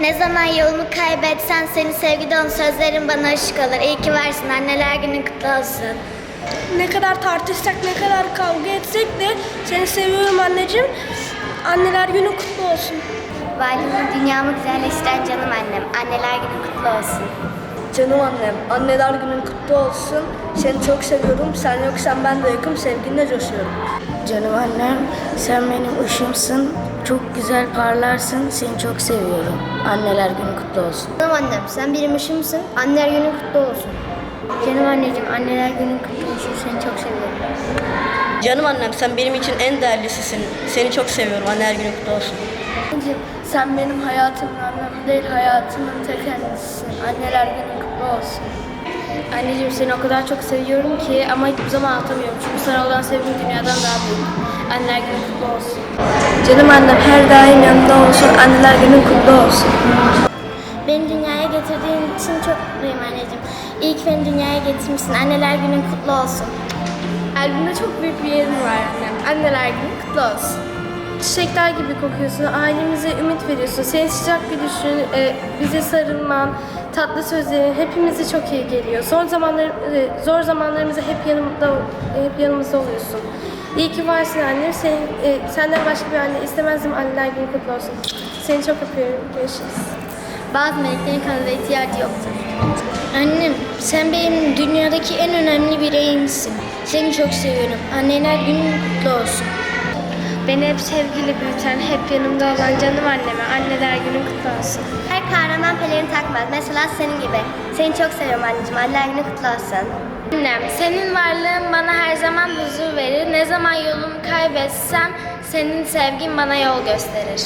Ne zaman yolumu kaybetsen seni sevgi dolu sözlerin bana ışık olur. İyi ki varsın anneler günün kutlu olsun. Ne kadar tartışsak, ne kadar kavga etsek de seni seviyorum anneciğim. Anneler günü kutlu olsun. Valimi dünyamı güzelleştiren canım annem. Anneler günün kutlu olsun. Canım annem, anneler günün kutlu olsun. Seni çok seviyorum. Sen yoksan ben de yokum, sevginle coşuyorum. Canım annem, sen benim ışığımsın. Çok güzel parlarsın. Seni çok seviyorum. Anneler günü kutlu olsun. Canım annem sen benim ışığımsın. Anneler günün kutlu olsun. Canım anneciğim anneler günün kutlu olsun. Seni çok seviyorum. Canım annem sen benim için en değerlisisin. Seni çok seviyorum. Anneler günü kutlu olsun. Anneciğim, sen benim hayatımın anlamı değil, hayatımın tek kendisisin. Anneler günü kutlu olsun. Anneciğim seni o kadar çok seviyorum ki ama hiçbir zaman anlatamıyorum. Çünkü sana olan sevgim dünyadan daha büyük. Anneler günü kutlu olsun. Canım annem her daim yanımda olsun. Anneler günün kutlu olsun. Beni dünyaya getirdiğin için çok mutluyum anneciğim. İyi ki beni dünyaya getirmişsin. Anneler günün kutlu olsun. Kalbimde çok büyük bir yerin var annem. Anneler günü kutlu olsun. Çiçekler gibi kokuyorsun, ailemize ümit veriyorsun. Senin sıcak gülüşün, e, bize sarılman, tatlı sözlerin hepimize çok iyi geliyor. Zor zamanlar, e, zor zamanlarımızda hep yanımda, hep yanımızda oluyorsun. İyi ki varsın annem. Sen, e, senden başka bir anne istemezdim. Anneler günü kutlu olsun. Seni çok öpüyorum. Görüşürüz. Bazı meleklerin kanada ihtiyacı yoktur. Annem, sen benim dünyadaki en önemli bireyimsin. Seni çok seviyorum. Anneler günün kutlu olsun. Beni hep sevgiyle büyüten, hep yanımda olan canım anneme anneler günü kutlu olsun. Her kahraman pelerin takmaz. Mesela senin gibi. Seni çok seviyorum anneciğim. Anneler günü kutlu olsun. Annem, senin varlığın bana her zaman huzur verir. Ne zaman yolumu kaybetsem senin sevgin bana yol gösterir.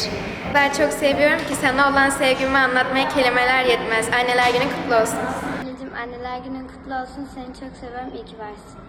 Ben çok seviyorum ki sana olan sevgimi anlatmaya kelimeler yetmez. Anneler günü kutlu olsun. Anneciğim anneler günün kutlu olsun. Seni çok seviyorum. İyi ki varsın.